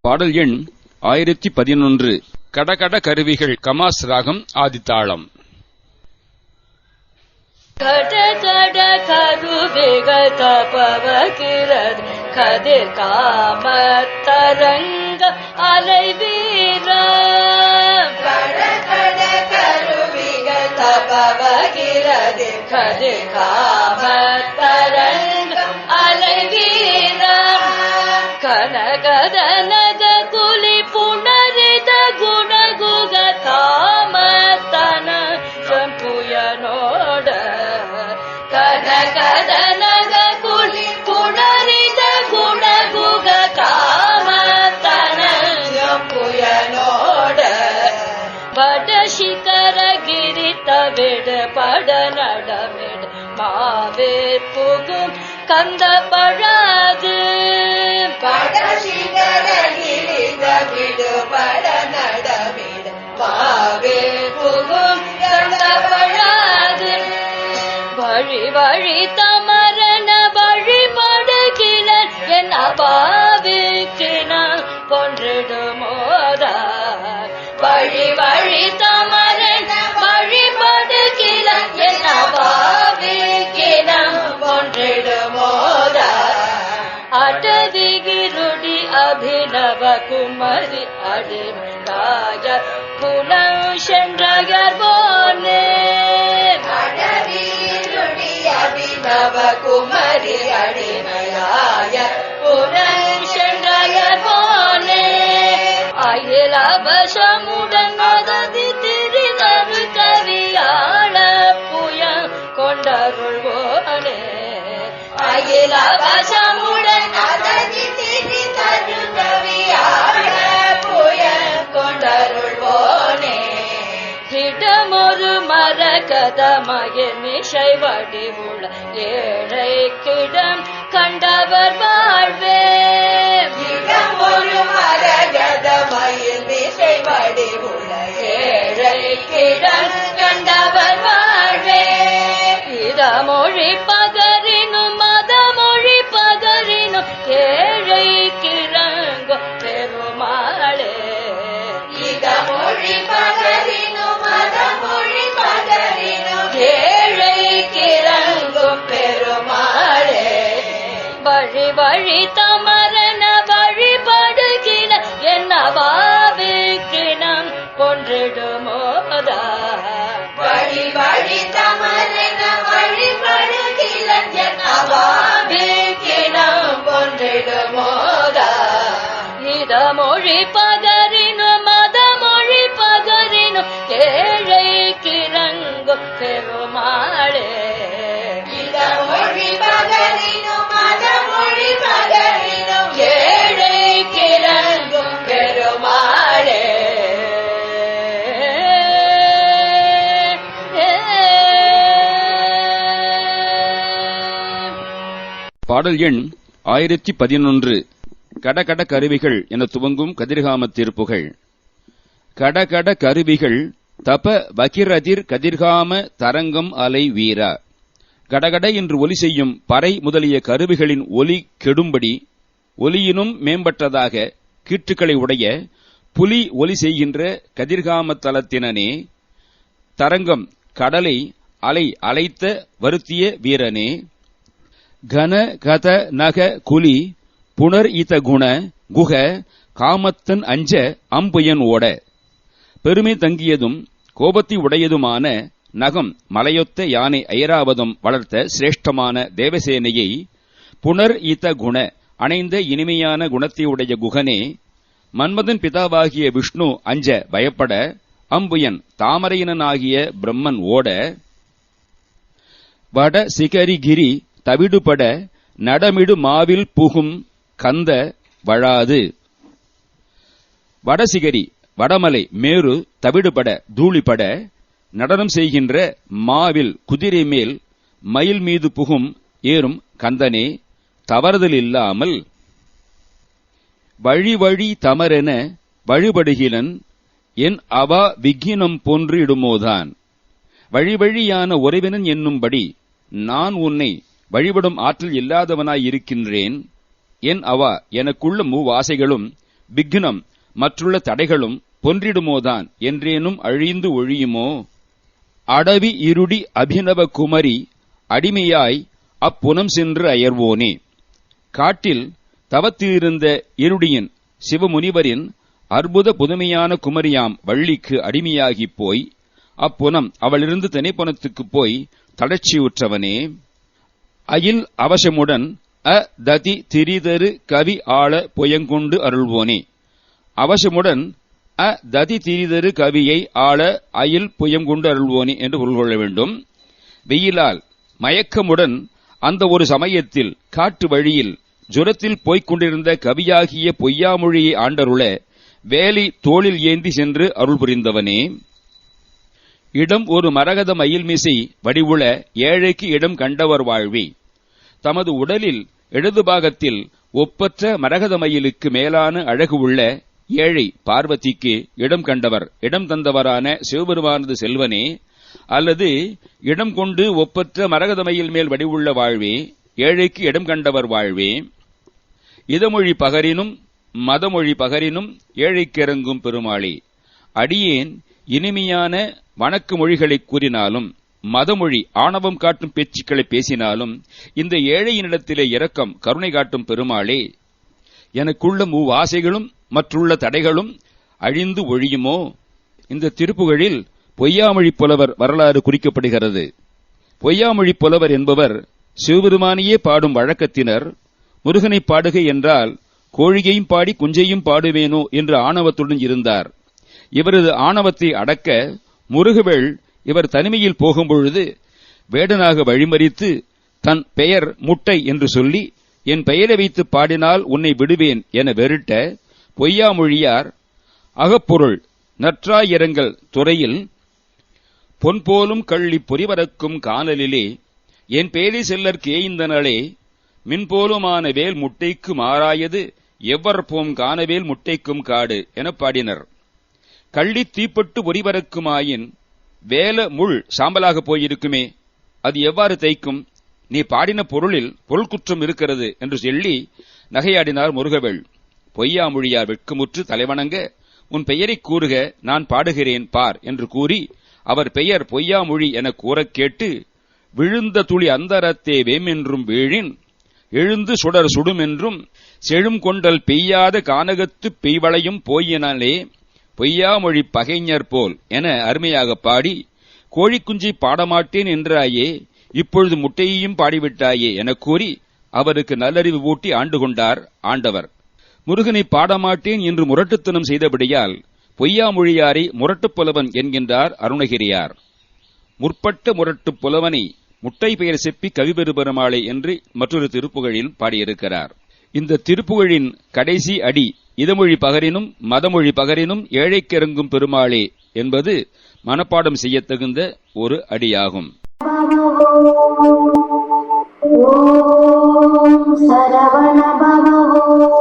பாடல் எண் ஆயிரத்தி பதினொன்று. கடகட கருவிகள் கமாஸ் ராகம் ஆதித்தாளம். கட கட கருவிகள் தபவகிறது கதிர் காம தரங்க அலை வீர தபவகிறது கதிர் காம தரங்க அலை வீர கனகத நக குலி புனரித குணகுக காமத்தன சம்புயனோட கனகத கடமிட மாவே புகும் கந்த பழது விடுபட நடமிட மாவே புகும் கந்த பழது வழி வழி தமரன வழிபடுகிற என் அபாவிக்கு போன்றிடுமோதா வழி வழி த अभिनव कुमरी अरे राजा पुन शण्डगरबोटिरु अभिनव कुमारी अरे न पुन शण्डमूड மரகதமய மிசை வடிவுள்ள ஏழை கிடம் கண்டவர் வழி தமரன வழிபடுகிற என்ன பாவிக்கினம் கொன்றிடுமோதா வழி வழி தமரன வழிபடுகிற என்ன பாவிக்கினம் கொன்றிடுமோதா இதமொழி பகரினு பாடல் எண் ஆயிரத்தி பதினொன்று. கடகட கருவிகள் என துவங்கும் கதிர்காம திருப்புகள். கடகட கருவிகள் தப வகிரதிர் கதிர்காம தரங்கம் அலை வீரா. கடகட என்று ஒலி செய்யும் பறை முதலிய கருவிகளின் ஒலி கெடும்படி ஒலியினும் மேம்பட்டதாக கீற்றுக்களை உடைய புலி ஒலி செய்கின்ற கதிர்காம தலத்தினனே தரங்கம் கடலை அலை அலைத்த வருத்திய வீரனே கன கத நக குலி புனர் இத குண குக காமத்தன் அஞ்ச அம்புயன் ஓட. பெருமை தங்கியதும் கோபத்தை உடையதுமான நகம் மலையொத்த யானை ஐராவதம் வளர்த்த சிரேஷ்டமான தேவசேனையை புனர் இத குண அணைந்த இனிமையான குணத்தையுடைய குகனே மன்மதன் பிதாவாகிய விஷ்ணு அஞ்ச பயப்பட அம்புயன் தாமரையினனாகிய பிரம்மன் ஓட. வட சிகரிகிரி தவிடுபட நடமிடு மாவில் புகும் கந்த வழாது. வடசிகரி வடமலை மேரு தவிடுபட தூளிபட நடனம் செய்கின்ற மாவில் குதிரை மேல் மயில் மீது புகும் ஏறும் கந்தனே தவறுதல் இல்லாமல் வழி வழி தமரென வழிபடுகிலன் என் அவா விக்கினம் போன்று இடுமோதான். வழி வழியான உறவினன் என்னும்படி நான் உன்னை வழிபடும் ஆற்றல் இல்லாதவனாய் இருக்கின்றேன். என் அவா எனக்குள்ள மூவாசைகளும் விக்னம் மற்றுள்ள தடைகளும் பொன்றிடுமோதான். என்றேனும் அழிந்து ஒழியுமோ? அடவி இருடி அபிநவ குமரி அடிமையாய் அப்புனம் சென்று அயர்வோனே. காட்டில் தவத்திலிருந்த இருடியின் சிவமுனிவரின் அற்புத புதுமையான குமரியாம் வள்ளிக்கு அடிமையாகிப் போய் அப்புனம் அவளிருந்து திணைப்புனத்துக்குப் போய் தளர்ச்சியுற்றவனே. அயில் அவசமுடன் அ ததி திரிதரு கவி ஆள புயங்கொண்டு அருள்வோனே. அவசமுடன் அ ததி திரிதரு கவியை ஆள அயில் புயங்கொண்டு அருள்வோனே என்று பொருள் கொள்ள வேண்டும். வெயிலால் மயக்கமுடன் அந்த ஒரு சமயத்தில் காட்டு வழியில் ஜுரத்தில் போய்க் கொண்டிருந்த கவியாகிய பொய்யாமொழியை ஆண்டருள வேலி தோளில் ஏந்தி சென்று அருள் புரிந்தவனே. இடம் ஒரு மரகத மயில்மிசை வடிவுள ஏழைக்கு இடம் கண்டவர் வாழ்வி. தமது உடலில் இடது பாகத்தில் ஒப்பற்ற மரகத மயிலுக்கு மேலான அழகு உள்ள ஏழை பார்வதிக்கு இடம் கண்டவர். இடம் தந்தவரான சிவபெருமானது செல்வனே அல்லது இடம் கொண்டு ஒப்பற்ற மரகத மயில் மேல் வடிவுள்ள வாழ்வே ஏழைக்கு இடம் கண்டவர் வாழ்வே. இதமொழி பகரினும் மதமொழி பகரினும் ஏழைக்கிறங்கும் பெருமாளே அடியேன் இனிமையான வணக்க மொழிகளை கூறினாலும் மதமொழி ஆணவம் காட்டும் பேச்சுக்களை பேசினாலும் இந்த ஏழையினிடத்திலே இரக்கம் கருணை காட்டும் பெருமாளே எனக்குள்ள மூவாசைகளும் மற்றுள்ள தடைகளும் அழிந்து ஒழியுமோ? இந்த திருப்புகழில் பொய்யாமொழி புலவர் வரலாறு குறிக்கப்படுகிறது. பொய்யாமொழி புலவர் என்பவர் சிவபெருமானையே பாடும் வழக்கத்தினர். முருகனை பாடுகை என்றால் கோழியையும் பாடி குஞ்சையும் பாடுவேனோ என்று ஆணவத்துடன் இருந்தார். இவரது ஆணவத்தை அடக்க முருகவேள் இவர் தனிமையில் போகும்பொழுது வேடனாக வழிமறித்து தன் பெயர் முட்டை என்று சொல்லி என் பெயரை வைத்து பாடினால் உன்னை விடுவேன் என வெருட்ட பொய்யாமொழியார் அகப்பொருள் நற்றாயிரங்கள் துறையில் பொன் போலும் கள்ளி பொறிவரக்கும் காணலிலே என் பேரை செல்லற் கேய்ந்தனளே மின்போலுமான வேல் முட்டைக்கு மாறாயது எவ்வற்போம் காணவேல் முட்டைக்கும் காடு என பாடினர். கள்ளி தீப்பட்டு ஒரிவரக்குமாயின் வேல முள் சாம்பலாக போயிருக்குமே அது எவ்வாறு தைக்கும் நீ பாடின பொருளில் பொருள் குற்றம் இருக்கிறது என்று சொல்லி நகையாடினார் முருகவேள். பொய்யாமொழியார் வெட்கமுற்று தலைவணங்க உன் பெயரைக் கூறுக நான் பாடுகிறேன் பார் என்று கூறி அவர் பெயர் பொய்யாமொழி என கூறக் கேட்டு விழுந்த துளி அந்தரத்தே வேமென்றும் வீழின் எழுந்து சுடர் சுடுமென்றும் செழும் கொண்டல் பெய்யாத கானகத்து பெய்வளையும் போயினாலே பொய்யாமொழி பகைஞர் போல் என அருமையாக பாடி கோழிக்குஞ்சி பாடமாட்டேன் என்றாயே இப்பொழுது முட்டையையும் பாடிவிட்டாயே எனக் கூறி அவருக்கு நல்லறிவு ஊட்டி ஆண்டு கொண்டார் ஆண்டவர். முருகனை பாடமாட்டேன் என்று முரட்டுத்தனம் செய்தபடியால் பொய்யாமொழியாரை முரட்டுப் புலவன் என்கின்றார் அருணகிரியார். முற்பட்ட முரட்டுப் புலவனை முட்டை பெயர் செப்பி கவிபெரு பெருமாளை என்று மற்றொரு திருப்புகழில் பாடியிருக்கிறார். இந்த திருப்புகழின் கடைசி அடி இதுமொழி பகரினும் மதமொழி பகரினும் ஏழைக்கிறங்கும் பெருமாளே என்பது மனப்பாடம் செய்ய தகுந்த ஒரு அடியாகும். சரவண பவோ